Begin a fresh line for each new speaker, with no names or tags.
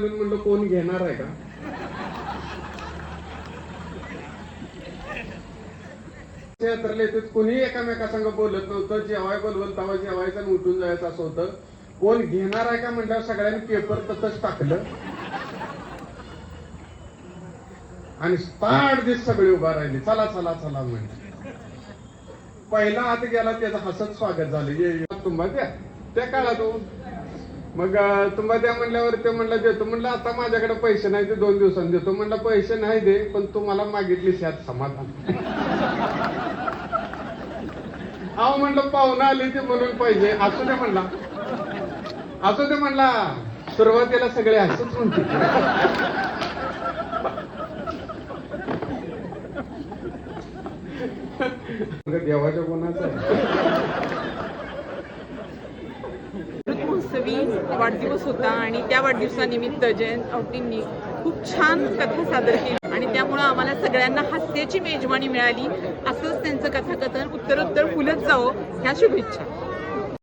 म्हणून म्हणलं कोण घेणार आहे का? क्षेत्राला येते कोणी एकामेका संग बोलत नव्हतं. जेवाय बोलवलं तेव्हा जेवायचं आणि उठून जायचं असं होतं. कोण घेणार आहे का? म्हटल्यावर सगळ्यांनी पेपर तसंच टाकलं. आणि स्टार्ट दिस सगळी उभा राहिली. चला चला चला म्हणजे पहिला आत गेला त्याचं हसत स्वागत झालं. ये ये, त्या काळात हो, मग तुम्हाला तुम्हा द्या म्हणल्यावर ते म्हणलं देतो. म्हणलं आता माझ्याकडे पैसे नाही ते दोन दिवसांनी देतो. म्हणलं पैसे नाही दे पण तुम्हाला मागितली शात समाधान. अहो म्हणलं पाहुणा आली ते म्हणून पाहिजे असू दे म्हणला. असू दे म्हणला. सुरुवातीला सगळे असंच म्हणते देवाच्या गुणाचं आहे
वाढदिवस होता आणि त्या वाढदिवसानिमित्त जयंत औटींनी खूप छान कथा सादर केली. आणि त्यामुळं आम्हाला सगळ्यांना हास्याची मेजवानी मिळाली. असंच त्यांचं कथाकथन उत्तरोत्तर फुलत जावं ह्या शुभेच्छा.